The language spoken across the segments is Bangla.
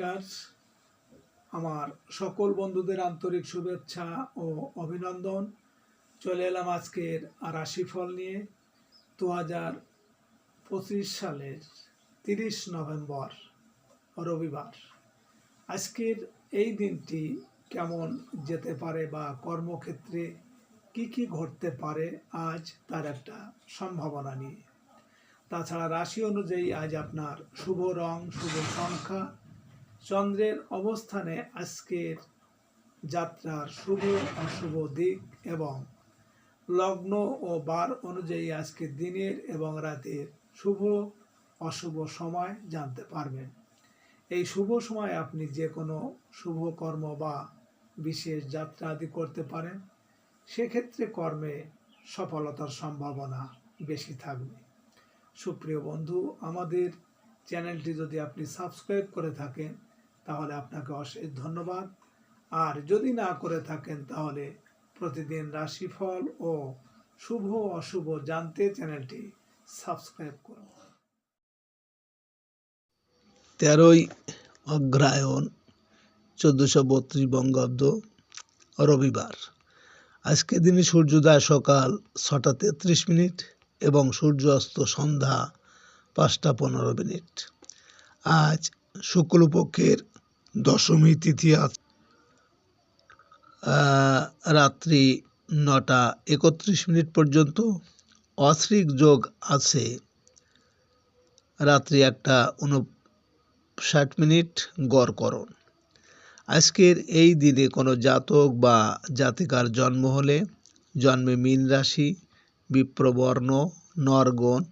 নমস্কার। আমার সকল বন্ধুদের আন্তরিক শুভেচ্ছা ও অভিনন্দন। চলে এলাম আজকের রাশিফল নিয়ে। দু হাজার পঁচিশ সালের তিরিশ নভেম্বর, রবিবার। আজকের এই দিনটি কেমন যেতে পারে বা কর্মক্ষেত্রে কি কি ঘটতে পারে আজ তার একটা সম্ভাবনা নিয়ে। তাছাড়া রাশি অনুযায়ী আজ আপনার শুভ রং, শুভ সংখ্যা চন্দ্রের অবস্থানে আজকের যাত্রার শুভ অশুভ দিক এবং লগ্ন ও বার অনুযায়ী আজকে দিনের এবং রাতের শুভ, অশুভ সময় জানতে পারবেন। এই শুভ সময় আপনি যে কোনো শুভ কর্ম বা বিশেষ যাত্রা আদি করতে পারেন, সেক্ষেত্রে কর্মে সফলতার সম্ভাবনা বেশি থাকবে। সুপ্রিয় বন্ধু, আমাদের চ্যানেলটি যদি আপনি সাবস্ক্রাইব করে থাকেন তাহলে আপনাকে অশেষ ধন্যবাদ। আর যদি না করে থাকেন তাহলে প্রতিদিন রাশিফল ও শুভ অশুভ জানতে চ্যানেলটি সাবস্ক্রাইব করুন। তেরোই অগ্রায়ণ, চোদ্দোশো বত্রিশ বঙ্গাব্দ, রবিবার। আজকে দিনে সূর্যোদয় সকাল ছটা তেত্রিশ মিনিট এবং সূর্য অস্ত সন্ধ্যা পাঁচটা পনেরো মিনিট। আজ শুক্লপক্ষের দশমী তিথি রাত্রি নটা একত্রিশ মিনিট পর্যন্ত অশ্রিক যোগ আছে। রাত্রি একটা উন ষাট মিনিট গড়করণ আজকের এই দিনে কোনো জাতক বা জাতিকার জন্ম হলে জন্মে মীন রাশি, বিপ্রবর্ণ, নরগণ,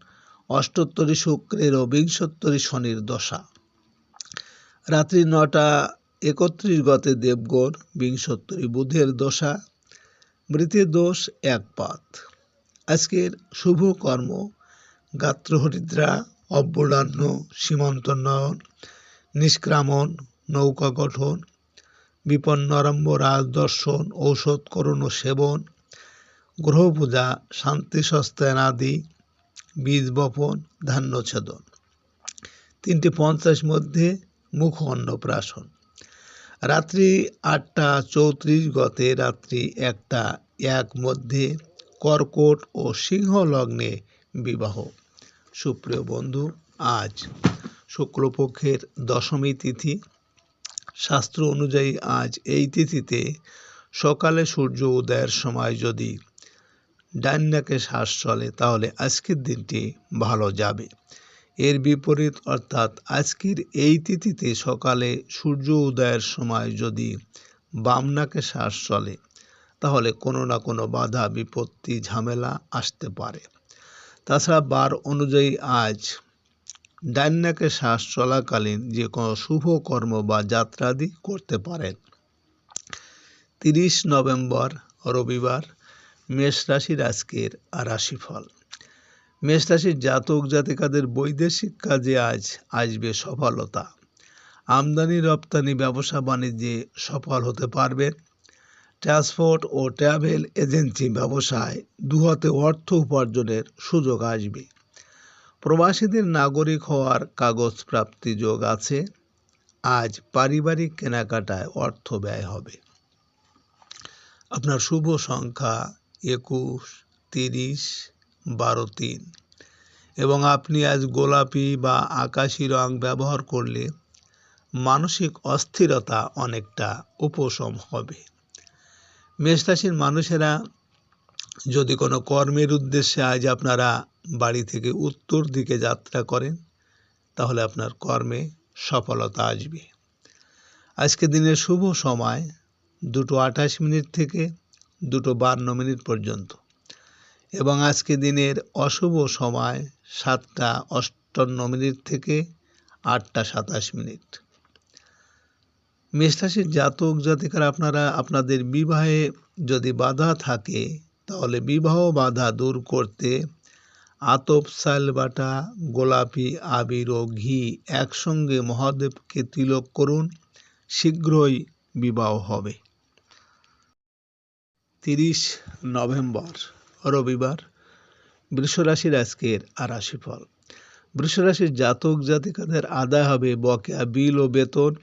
অষ্টোত্তরী শুক্রের ও বিংশোত্তরী শনির দশা। রাত্রি নটা একত্রিশ গতে দেবগণ বিংশোত্তরী বুধের দশা, মৃতের দোষ এক পাত। আজকের শুভ কর্ম গাত্রহরিদ্রা অব্যডান্ন সীমন্তোন্নয়ন নিষ্ক্রামণ, নৌকা গঠন বিপন্নরম্ভ রাজদর্শন ঔষধ করণ ও সেবন, গ্রহ পূজা, শান্তি সস্তায়ন আদি, বীজ বপন, ধান্য ছেদন। তিনটি পঞ্চাশ মধ্যে মুখ অন্নপ্রাশন রাত্রি আটটা চৌত্রিশ গতে রাত্রি একটা এক মধ্যে কর্কট ও সিংহ লগ্নে বিবাহ। সুপ্রিয় বন্ধু, আজ শুক্লপক্ষের দশমী তিথি। শাস্ত্র অনুযায়ী আজ এই তিথিতে সকালে সূর্য উদয়ের সময় যদি ডান শ্বাস চলে, তাহলে আজকের দিনটি ভালো যাবে। এর বিপরীত অর্থাৎ আজকের এই তিথিতে সকালে সূর্য উদয়ের সময় যদি বামনাকে শ্বাস চলে, তাহলে কোনো না কোনো বাধা, বিপত্তি, ঝামেলা আসতে পারে। তাছাড়া বার অনুযায়ী আজ ডান নাকে শ্বাস চলাকালীন যে কোনো শুভ কর্ম বা যাত্রাদি করতে পারেন। তিরিশ নভেম্বর, রবিবার, মেষ রাশির আজকের রাশিফল। মেষ রাশির জাতক জাতিকাদের বৈদেশিক কাজে আজ আসবে সফলতা। আমদানি, রপ্তানি, ব্যবসা বাণিজ্যে সফল হতে পারবেন ট্রান্সপোর্ট ও ট্রাভেল এজেন্সি ব্যবসায় দুহাতে অর্থ উপার্জনের সুযোগ আসবে। প্রবাসীদের নাগরিক হওয়ার কাগজ প্রাপ্তি যোগ আছে। আজ পারিবারিক কেনাকাটায় অর্থ ব্যয় হবে। আপনার শুভ সংখ্যা একুশ, তিরিশ বারো তিন। এবং আপনি আজ গোলাপি বা আকাশি রং ব্যবহার করলে মানসিক অস্থিরতা অনেকটা উপশম হবে। মেষরাশির মানুষেরা যদি কোনো কর্মের উদ্দেশ্যে আজ আপনারা বাড়ি থেকে উত্তর দিকে যাত্রা করেন, তাহলে আপনার কর্মে সফলতা আসবে। আজকে দিনের শুভ সময়, দুটো আঠাশ মিনিট থেকে দুটো বান্ন মিনিট পর্যন্ত। এবং আজকে দিনের অশুভ সময় সাতটা অষ্টান্ন মিনিট থেকে আটটা সাতাশ মিনিট। মেষরাশির জাতক জাতিকার, আপনারা আপনাদের বিবাহে যদি বাধা থাকে, তাহলে বিবাহ বাধা দূর করতে আতপ সাইল বাটা, গোলাপি, আবির ও ঘি একসঙ্গে মহাদেবকে তিলক করুন, শীঘ্রই বিবাহ হবে। তিরিশ নভেম্বর। রবিবার। বৃষরাশির আজকের রাশিফল। বৃষরাশির জাতক জাতিকাদের আদায় হবে বকেয়া বিল ও বেতন।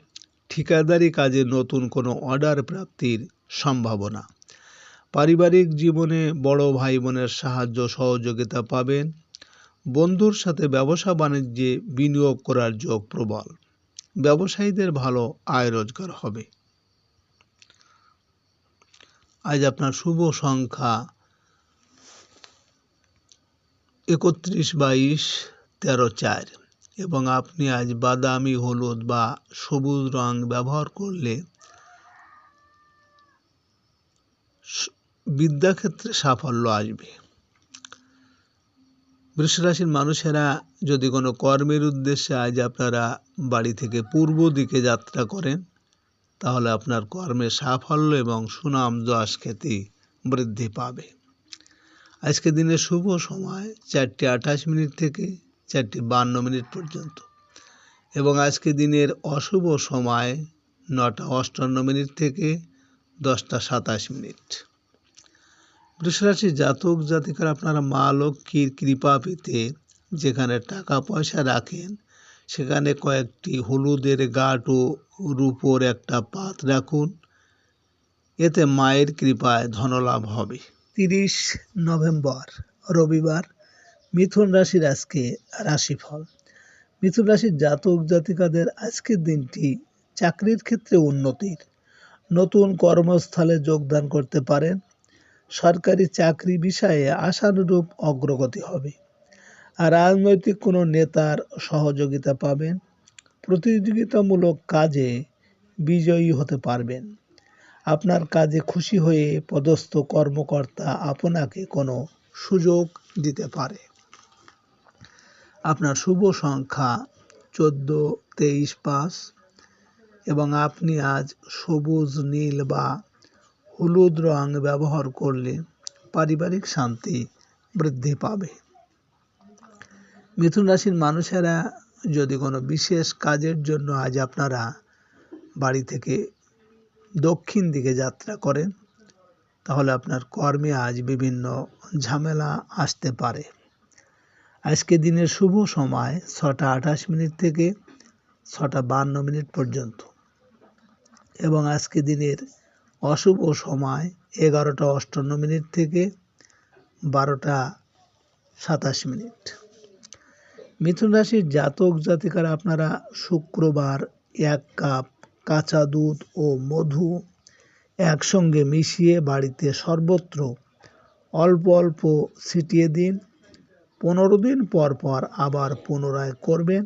ঠিকাদারি কাজে নতুন কোনো অর্ডার প্রাপ্তির সম্ভাবনা। পারিবারিক জীবনে বড় ভাই বোনের সাহায্য সহযোগিতা পাবেন। বন্ধুর সাথে ব্যবসা বাণিজ্যে বিনিয়োগ করার যোগ প্রবল। ব্যবসায়ীদের ভালো আয় রোজগার হবে। আজ আপনার শুভ সংখ্যা একত্রিশ বাইশ তেরো চার। এবং আপনি আজ বাদামি, হলুদ বা সবুজ রং ব্যবহার করলে বিদ্যাক্ষেত্রে সাফল্য আসবে। বৃষরাশির মানুষেরা যদি কোনো কর্মের উদ্দেশ্যে আজ আপনারা বাড়ি থেকে পূর্ব দিকে যাত্রা করেন, তাহলে আপনার কর্মে সাফল্য এবং সুনাম যশ খ্যাতি বৃদ্ধি পাবে। আজকে দিনের শুভ সময় চারটে আঠাশ মিনিট থেকে চারটে বান্ন মিনিট পর্যন্ত। এবং আজকে দিনের অশুভ সময় নটা অষ্টান্ন মিনিট থেকে দশটা সাতাশ মিনিট। বৃষরাশি জাতক জাতিকার আপনারা মা লক্ষ্মীর কৃপা পেতে যেখানে টাকা পয়সা রাখেন, সেখানে কয়েকটি হলুদের ও রূপোর একটা পাত রাখুন। এতে মায়ের কৃপায় ধনলাভ হবে। তিরিশ নভেম্বর, রবিবার, মিথুন রাশির আজকে রাশিফল। মিথুন রাশির জাতক জাতিকাদের আজকের দিনটি চাকরির ক্ষেত্রে উন্নতির। নতুন কর্মস্থলে যোগদান করতে পারেন। সরকারি চাকরি বিষয়ে আশানুরূপ অগ্রগতি হবে। আর রাজনৈতিক কোনো নেতার সহযোগিতা পাবেন। প্রতিযোগিতামূলক কাজে বিজয়ী হতে পারবেন। আপনার কাজে খুশি হয়ে পদস্থ কর্মকর্তা আপনাকে কোনো সুযোগ দিতে পারে। আপনার শুভ সংখ্যা চোদ্দ, তেইশ, পাঁচ এবং আপনি আজ সবুজ, নীল বা হলুদ রং ব্যবহার করলে পারিবারিক শান্তি বৃদ্ধি পাবে। মিথুন রাশির মানুষেরা যদি কোনো বিশেষ কাজের জন্য আজ আপনারা বাড়ি থেকে দক্ষিণ দিকে যাত্রা করেন, তাহলে আপনার কর্মে আজ বিভিন্ন ঝামেলা আসতে পারে। আজকে দিনের শুভ সময় ছটা আঠাশ মিনিট থেকে ছটা বান্ন মিনিট পর্যন্ত। এবং আজকে দিনের অশুভ সময় এগারোটা অষ্টান্ন মিনিট থেকে বারোটা সাতাশ মিনিট। মিথুন রাশির জাতক জাতিকারা আপনারা শুক্রবার এক কাপ কাঁচা দুধ ও মধু একসঙ্গে মিশিয়ে বাড়িতে সর্বত্র অল্প অল্প ছিটিয়ে দিন। পনেরো দিন পর পর আবার পুনরায় করবেন।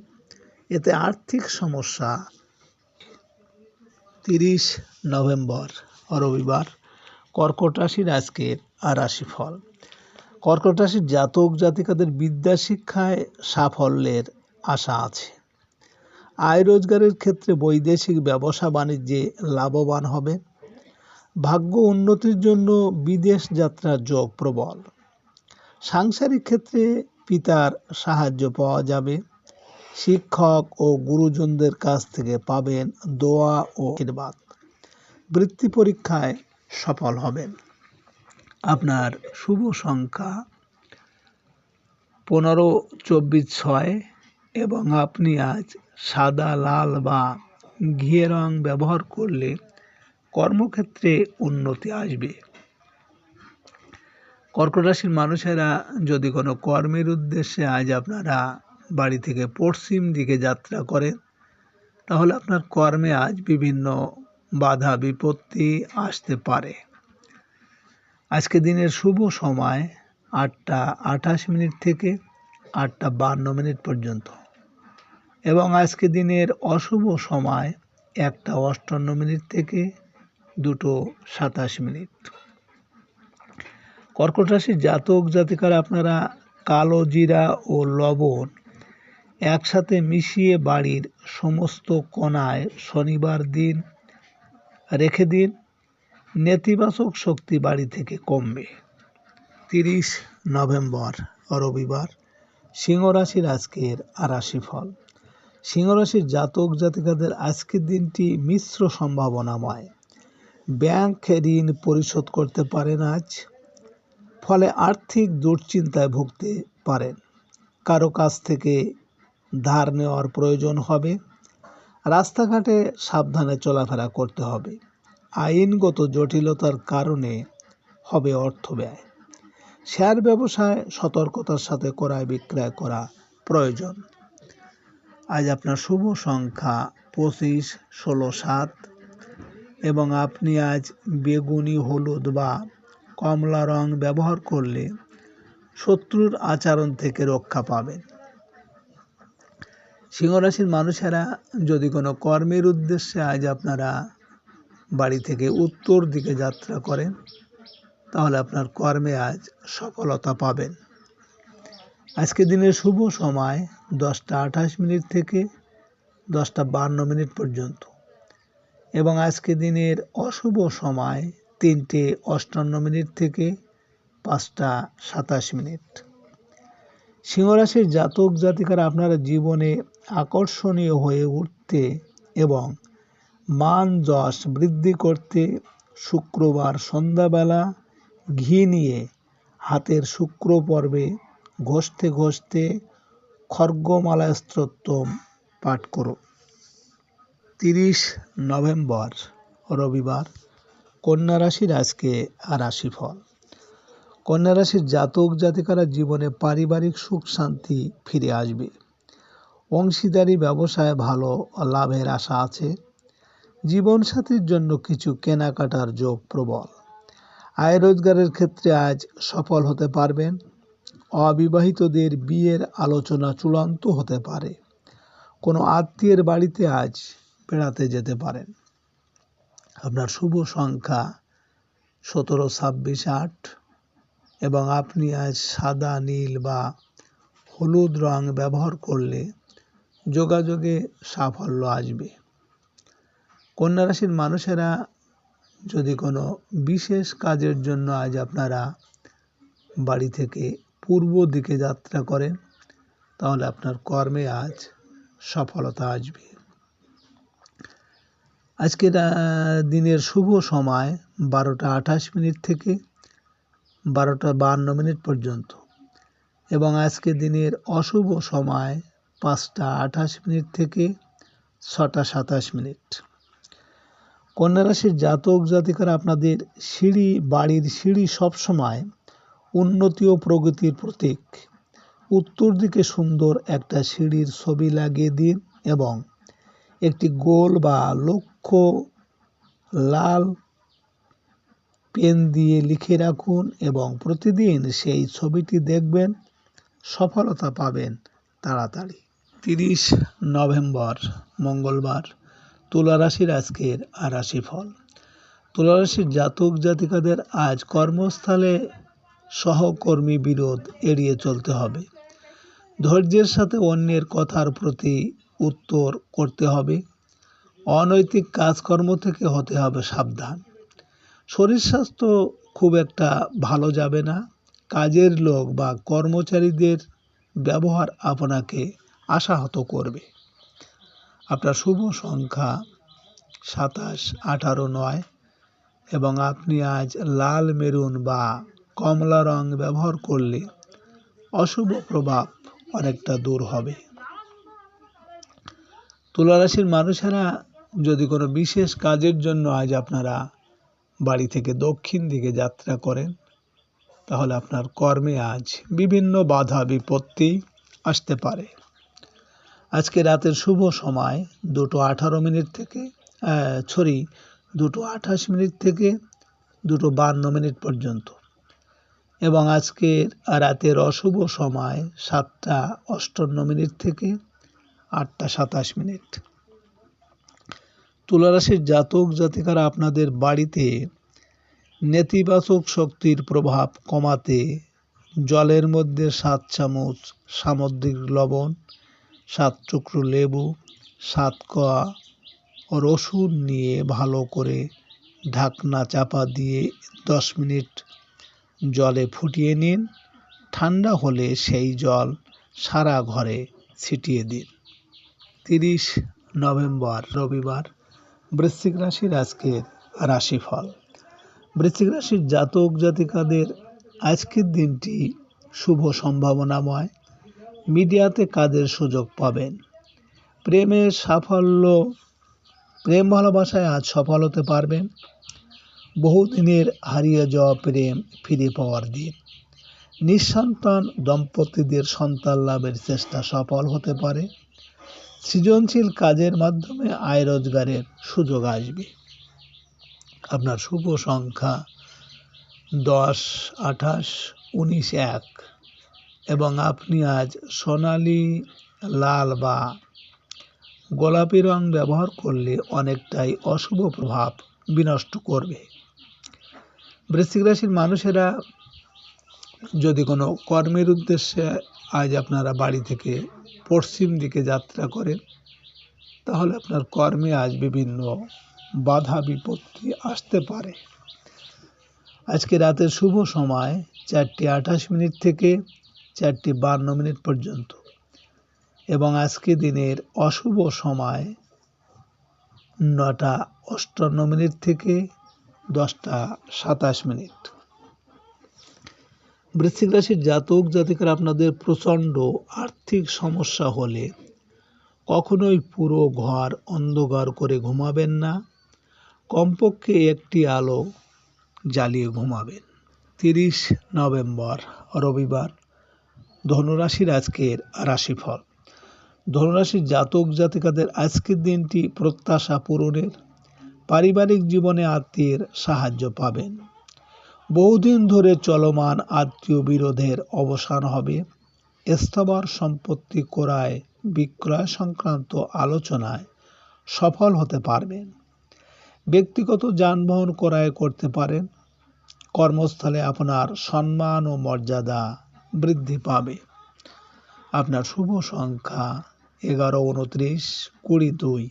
এতে আর্থিক সমস্যা। তিরিশ নভেম্বর, রবিবার, কর্কট রাশির আজকের রাশিফল। কর্কট রাশির জাতক জাতিকাদের বিদ্যা শিক্ষায় সাফল্যের আশা আছে। আয় রোজগারের ক্ষেত্রে বৈদেশিক ব্যবসা বাণিজ্যে লাভবান হবে। ভাগ্য উন্নতির জন্য বিদেশ যাত্রার যোগ প্রবল। সাংসারিক ক্ষেত্রে পিতার সাহায্য পাওয়া যাবে। শিক্ষক ও গুরুজনদের কাছ থেকে পাবেন দোয়া ও আশীর্বাদ বৃত্তি পরীক্ষায় সফল হবেন। আপনার শুভ সংখ্যা পনেরো, চব্বিশ, ছয় এবং আপনি আজ সাদা, লাল বা ঘিয়ে রং ব্যবহার করলে কর্মক্ষেত্রে উন্নতি আসবে। কর্কট রাশির মানুষেরা যদি কোনো কর্মের উদ্দেশ্যে আজ আপনারা বাড়ি থেকে পশ্চিম দিকে যাত্রা করেন, তাহলে আপনার কর্মে আজ বিভিন্ন বাধা, বিপত্তি আসতে পারে। আজকে দিনের শুভ সময় আটটা আঠাশ মিনিট থেকে আটটা বান্ন মিনিট পর্যন্ত। এবং আজকে দিনের অশুভ সময় একটা অষ্টান্ন মিনিট থেকে দুটো সাতাশ মিনিট। কর্কট রাশির জাতক জাতিকারা আপনারা কালো জিরা ও লবণ একসাথে মিশিয়ে বাড়ির সমস্ত কণায় শনিবার দিন রেখে দিন, নেতিবাচক শক্তি বাড়ি থেকে কমবে। তিরিশ নভেম্বর রবিবার সিংহ রাশির আজকের রাশিফল সিংহ রাশির জাতক জাতিকাদের আজকের দিনটি মিশ্র সম্ভাবনাময়। ব্যাংক ঋণ পরিশোধ করতে পারেন আজ, ফলে আর্থিক দুশ্চিন্তায় ভুগতে পারেন। কারও কাছ থেকে ধার নেওয়ার প্রয়োজন হবে। রাস্তাঘাটে সাবধানে চলাফেরা করতে হবে। আইনগত জটিলতার কারণে হবে অর্থ ব্যয়। শেয়ার ব্যবসায় সতর্কতার সাথে ক্রয় বিক্রয় করা প্রয়োজন। আজ আপনার শুভ সংখ্যা পঁচিশ, ষোলো, সাত। এবং আপনি আজ বেগুনি, হলুদ বা কমলা রং ব্যবহার করলে শত্রুর আচরণ থেকে রক্ষা পাবেন। সিংহরাশির মানুষেরা যদি কোনো কর্মের উদ্দেশ্যে আজ আপনারা বাড়ি থেকে উত্তর দিকে যাত্রা করেন, তাহলে আপনার কর্মে আজ সফলতা পাবেন। আজকে দিনের শুভ সময় দশটা আঠাশ মিনিট থেকে দশটা বান্ন মিনিট পর্যন্ত। এবং আজকে দিনের অশুভ সময় তিনটে অষ্টান্ন মিনিট থেকে পাঁচটা সাতাশ মিনিট। সিংহরাশির জাতক জাতিকারা আপনারা জীবনে আকর্ষণীয় হয়ে উঠতে এবং মান যশ বৃদ্ধি করতে শুক্রবার সন্ধ্যাবেলা ঘি নিয়ে হাতের শুক্র পর্বে ঘষতে ঘষতে খর্গমালা স্তোত্রম পাঠ করো। তিরিশ নভেম্বর, রবিবার, কন্যা রাশির আজকে রাশিফল। কন্যা রাশির জাতক জাতিকারা জীবনে পারিবারিক সুখ, শান্তি ফিরে আসবে। অংশীদারি ব্যবসায় ভালো লাভের আশা আছে। জীবনসাথীর জন্য কিছু কেনাকাটার যোগ প্রবল। আয় রোজগারের ক্ষেত্রে আজ সফল হতে পারবেন। অবিবাহিতদের বিয়ের আলোচনা চূড়ান্ত হতে পারে। কোনো আত্মীয়ের বাড়িতে আজ বেড়াতে যেতে পারেন। আপনার শুভ সংখ্যা সতেরো, ছাব্বিশ, আট এবং আপনি আজ সাদা, নীল বা হলুদ রং ব্যবহার করলে যোগাযোগে সাফল্য আসবে। কন্যা রাশির মানুষেরা যদি কোনো বিশেষ কাজের জন্য আজ আপনারা বাড়ি থেকে পূর্ব দিকে যাত্রা করেন, তাহলে আপনার কর্মে আজ সফলতা আসবে। আজকের দিনের শুভ সময় বারোটা আঠাশ মিনিট থেকে বারোটা বাহান্ন মিনিট পর্যন্ত এবং আজকে দিনের অশুভ সময় পাঁচটা আঠাশ মিনিট থেকে ছটা সাতাশ মিনিট। কন্যা রাশির জাতক জাতিকারা আপনাদের সিঁড়ি, বাড়ির সিঁড়ি সবসময় উন্নতি ও প্রগতির প্রতীক। উত্তর দিকে সুন্দর একটা সিঁড়ির ছবি লাগিয়ে দিন এবং একটি গোল বা লক্ষ্য লাল পেন দিয়ে লিখে রাখুন এবং প্রতিদিন সেই ছবিটি দেখবেন, সফলতা পাবেন তাড়াতাড়ি। তিরিশ নভেম্বর, মঙ্গলবার তুলা রাশির আজকের রাশিফল তুলা রাশির জাতক জাতিকাদের আজ কর্মস্থলে সহকর্মী বিরোধ এড়িয়ে চলতে হবে। ধৈর্যের সাথে অন্যের কথার প্রতি উত্তর করতে হবে। অনৈতিক কাজকর্ম থেকে হতে হবে সাবধান। শরীর স্বাস্থ্য খুব একটা ভালো যাবে না। কাজের লোক বা কর্মচারীদের ব্যবহার আপনাকে আশাহত করবে। আপনার শুভ সংখ্যা সাতাশ আঠারো নয় এবং আপনি আজ লাল মেরুন বা কমলা রং ব্যবহার করলে অশুভ প্রভাব অনেকটা দূর হবে। তুলারাশির মানুষেরা যদি কোনো বিশেষ কাজের জন্য আজ আপনারা বাড়ি থেকে দক্ষিণ দিকে যাত্রা করেন, তাহলে আপনার কর্মে আজ বিভিন্ন বাধা বিপত্তি আসতে পারে। আজকে রাতের শুভ সময় দুটো আঠারো মিনিট থেকে সরি দুটো আঠাশ মিনিট থেকে দুটো বান্ন মিনিট পর্যন্ত। এবং আজকের রাতের অশুভ সময় সাতটা অষ্টান্ন মিনিট থেকে আটটা সাতাশ মিনিট। তুলারাশির জাতক জাতিকারা আপনাদের বাড়িতে নেতিবাচক শক্তির প্রভাব কমাতে জলের মধ্যে সাত চামচ সামুদ্রিক লবণ, সাত টুকরো লেবু, সাত কোয়া রসুন নিয়ে ভালো করে ঢাকনা চাপা দিয়ে দশ মিনিট জলে ফুটিয়ে নিন। ঠান্ডা হলে সেই জল সারা ঘরে ছিটিয়ে দিন। তিরিশ নভেম্বর, রবিবার। বৃশ্চিক রাশির আজকের রাশিফল। বৃশ্চিক রাশির জাতক জাতিকাদের আজকের দিনটি শুভ সম্ভাবনাময়। মিডিয়াতে কাজের সুযোগ পাবেন। প্রেমের সাফল্য, প্রেম ভালোবাসায় আজ সফল হতে পারবেন। বহুদিনের হারিয়ে যাওয়া প্রেম ফিরে পাওয়ার দিন। নিঃসন্তান দম্পতিদের সন্তান লাভের চেষ্টা সফল হতে পারে। সৃজনশীল কাজের মাধ্যমে আয় রোজগারের সুযোগ আসবে। আপনার শুভ সংখ্যা দশ, আঠাশ, উনিশ, এক। এবং আপনি আজ সোনালি, লাল বা গোলাপি রং ব্যবহার করলে অনেকটাই অশুভ প্রভাব বিনষ্ট করবে। বৃশ্চিক রাশির মানুষেরা যদি কোনো কর্মের উদ্দেশ্যে আজ আপনারা বাড়ি থেকে পশ্চিম দিকে যাত্রা করেন, তাহলে আপনার কর্মে আজ বিভিন্ন বাধা বিপত্তি আসতে পারে। আজকে রাতের শুভ সময় চারটি আঠাশ মিনিট থেকে চারটি বান্ন মিনিট পর্যন্ত এবং আজকে দিনের অশুভ সময় নটা অষ্টান্ন মিনিট থেকে দশটা সাতাশ মিনিট। বৃশ্চিক রাশির জাতক জাতিকারা আপনাদের প্রচণ্ড আর্থিক সমস্যা হলে কখনোই পুরো ঘর অন্ধকার করে ঘুমাবেন না। কমপক্ষে একটি আলো জ্বালিয়ে ঘুমাবেন। তিরিশ নভেম্বর, রবিবার, ধনুরাশির আজকের রাশিফল। ধনুরাশির জাতক জাতিকাদের আজকের দিনটি প্রত্যাশা পূরণের পারিবারিক জীবনে আত্মীয়ের সাহায্য পাবেন। বহুদিন ধরে চলমান আত্মীয় বিরোধের অবসান হবে। স্থাবর সম্পত্তি ক্রয় বিক্রয় সংক্রান্ত আলোচনায় সফল হতে পারবেন। ব্যক্তিগত যানবাহন ক্রয় করতে পারেন। কর্মস্থলে আপনার সম্মান ও মর্যাদা বৃদ্ধি পাবে। আপনার শুভ সংখ্যা এগারো, উনত্রিশ, কুড়ি, দুই।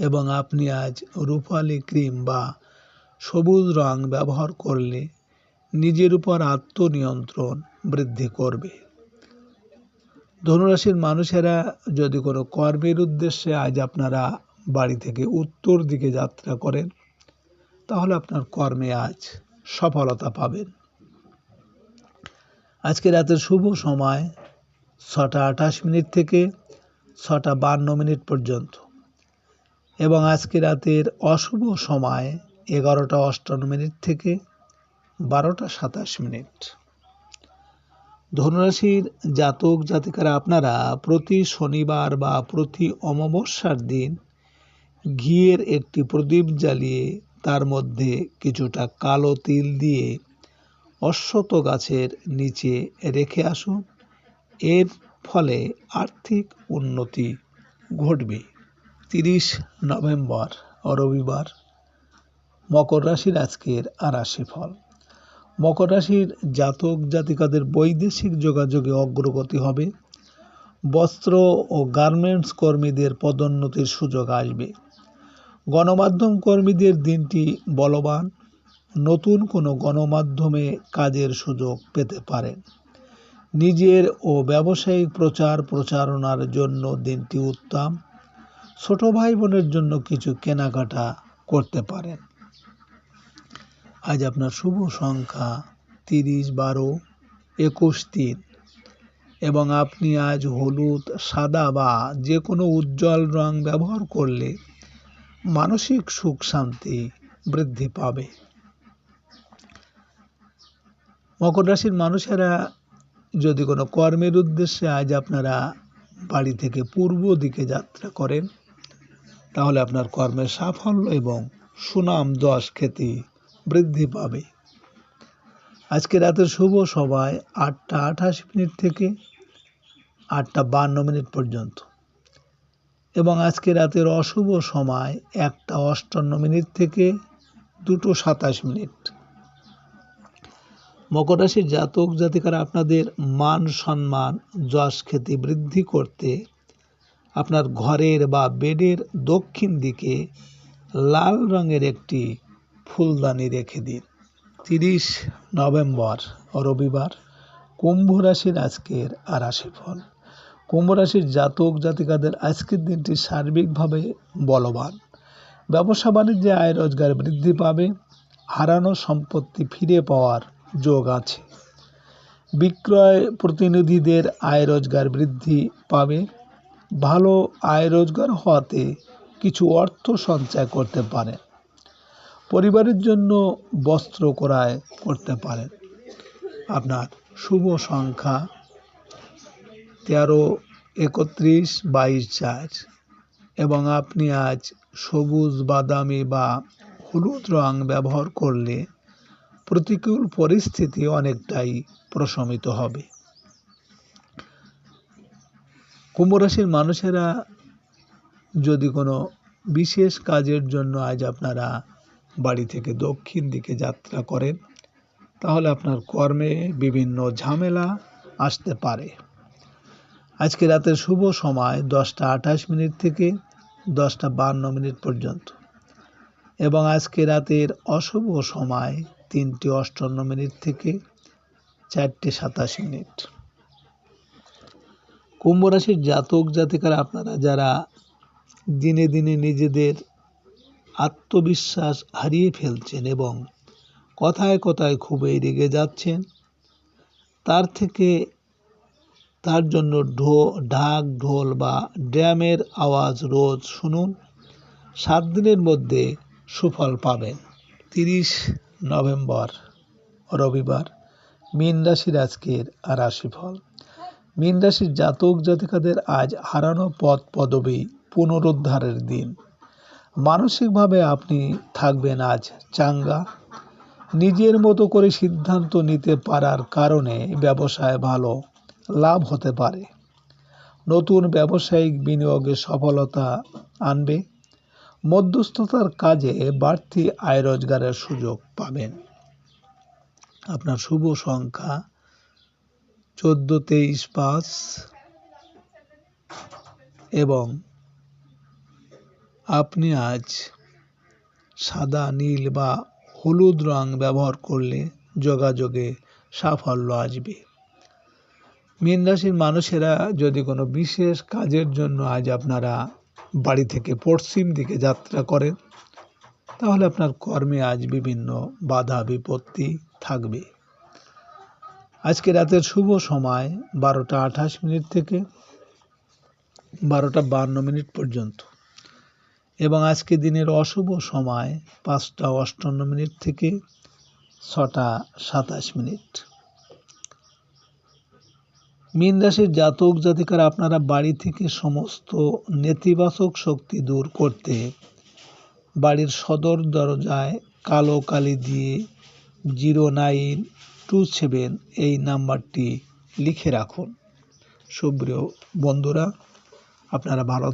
এবং আপনি আজ রূপালি ক্রিম বা সবুজ রং ব্যবহার করলে নিজের উপর আত্মনিয়ন্ত্রণ বৃদ্ধি করবে। ধনুরাশির মানুষেরা যদি কোনো কর্মের উদ্দেশ্যে আজ আপনারা বাড়ি থেকে উত্তর দিকে যাত্রা করেন, তাহলে আপনার কর্মে আজ সফলতা পাবেন। আজকে রাতের শুভ সময় ছটা আঠাশ মিনিট থেকে ছটা বান্ন মিনিট পর্যন্ত। এবং আজকে রাতের অশুভ সময় এগারোটা অষ্টান্ন মিনিট থেকে বারোটা সাতাশ মিনিট। ধনুরাশির জাতক জাতিকারা আপনারা প্রতি শনিবার বা প্রতি অমাবস্যার দিন ঘিয়ের একটি প্রদীপ জ্বালিয়ে তার মধ্যে কিছুটা কালো তিল দিয়ে অশ্বত গাছের নিচে রেখে আসুন। এর ফলে আর্থিক উন্নতি ঘটবে। তিরিশ নভেম্বর রবিবার মকর রাশির আজকের রাশিফল মকর রাশির জাতক জাতিকাদের বৈদেশিক যোগাযোগে অগ্রগতি হবে। বস্ত্র ও গার্মেন্টস কর্মীদের পদোন্নতির সুযোগ আসবে। গণমাধ্যম কর্মীদের দিনটি বলবান। নতুন কোনো গণমাধ্যমে কাজের সুযোগ পেতে পারেন। নিজের ও ব্যবসায়িক প্রচার প্রচারণার জন্য দিনটি উত্তম। ছোট ভাই বোনের জন্য কিছু কেনাকাটা করতে পারেন। আজ আপনার শুভ সংখ্যা তিরিশ, বারো, একুশ, তিন। এবং আপনি আজ হলুদ, সাদা বা যে কোনো উজ্জ্বল রং ব্যবহার করলে মানসিক সুখ শান্তি বৃদ্ধি পাবে। মকর রাশির মানুষেরা যদি কোনো কর্মের উদ্দেশ্যে আজ আপনারা বাড়ি থেকে পূর্ব দিকে যাত্রা করেন তাহলে আপনার কর্মের সাফল্য এবং সুনাম যশ খ্যাতি বৃদ্ধি পাবে। আজকে রাতের শুভ সভায় আটটা আঠাশ মিনিট থেকে আটটা বান্ন মিনিট পর্যন্ত। এবং আজকে রাতের অশুভ সময় একটা অষ্টান্ন মিনিট থেকে দুটো সাতাশ মিনিট। মকর রাশির জাতক জাতিকারা আপনাদের মান সম্মান যশ খ্যাতি বৃদ্ধি করতে আপনার ঘরের বা বেডের দক্ষিণ দিকে লাল রঙের একটি ফুলদানি রেখে দিন। তিরিশ নভেম্বর, রবিবার, কুম্ভ রাশির আজকের রাশিফল। কুম্ভ রাশির জাতক জাতিকাদের আজকের দিনটি সার্বিকভাবে বলবান। ব্যবসা বাণিজ্যে আয় রোজগার বৃদ্ধি পাবে, হারানো সম্পত্তি ফিরে পাওয়ার যোগ আছে। বিক্রয় প্রতিনিধিদের আয় রোজগার বৃদ্ধি পাবে ভালো আয় রোজগার হওয়াতে কিছু অর্থ সঞ্চয় করতে পারেন। পরিবারের জন্য বস্ত্র ক্রয় করতে পারেন। আপনার শুভ সংখ্যা তেরো, একত্রিশ, বাইশ, চার এবং আপনি আজ সবুজ, বাদামি বা হলুদ রং ব্যবহার করলে প্রতিকূল পরিস্থিতি অনেকটাই প্রশমিত হবে। কুম্ভ রাশির মানুষেরা যদি কোনো বিশেষ কাজের জন্য আজ আপনারা বাড়ি থেকে দক্ষিণ দিকে যাত্রা করেন, তাহলে আপনার কর্মে বিভিন্ন ঝামেলা আসতে পারে। আজকে রাতের শুভ সময় দশটা আঠাশ মিনিট থেকে দশটা বান্ন মিনিট পর্যন্ত। এবং আজকে রাতের অশুভ সময় তিনটে অষ্টান্ন মিনিট থেকে চারটে সাতাশ মিনিট। কুম্ভ রাশির জাতক জাতিকারা আপনারা, যারা দিনে দিনে নিজেদের আত্মবিশ্বাস হারিয়ে ফেলছেন এবং কথায় কথায় খুবই রেগে যাচ্ছেন, তার থেকে তার জন্য ঢো, ঢাক, ঢোল বা ড্যামের আওয়াজ রোজ শুনুন। সাত দিনের মধ্যে সুফল পাবেন। তিরিশ নভেম্বর, রবিবার, মীন রাশির আজকের রাশিফল। মীন রাশির জাতক জাতিকাদের আজ হারানো পদ পদবী পুনরুদ্ধারের দিন। মানসিকভাবে আপনি থাকবেন আজ চাঙ্গা। নিজের মতো করে সিদ্ধান্ত নিতে পারার কারণে ব্যবসায় ভালো লাভ হতে পারে। নতুন ব্যবসায়িক বিনিয়োগে সফলতা আনবে। মধ্যস্থতার কাজে বাড়তি আয় রোজগারের সুযোগ পাবেন। আপনার শুভ সংখ্যা চোদ্দ, তেইশ, পাঁচ এবং আপনি আজ সাদা, নীল বা হলুদ রং ব্যবহার করলে যোগাযোগে সাফল্য আসবে। মীন রাশির মানুষেরা যদি কোনো বিশেষ কাজের জন্য আজ আপনারা বাড়ি থেকে পশ্চিম দিকে যাত্রা করেন, তাহলে আপনার কর্মে আজ বিভিন্ন বাধা, বিপত্তি থাকবে। আজকে রাতের শুভ সময় বারোটা আঠাশ মিনিট থেকে বারোটা বান্ন মিনিট পর্যন্ত। এবং আজকে দিনের অশুভ সময় পাঁচটা অষ্টান্ন মিনিট থেকে ছটা সাতাশ মিনিট। মীন রাশির জাতক জাতিকার আপনারা বাড়ি থেকে সমস্ত নেতিবাচক শক্তি দূর করতে বাড়ির সদর দরজায় কালো কালি দিয়ে জিরো নাইন টু সেভেন এই নাম্বারটি লিখে রাখুন। সুপ্রিয় বন্ধুরা আপনারা ভালো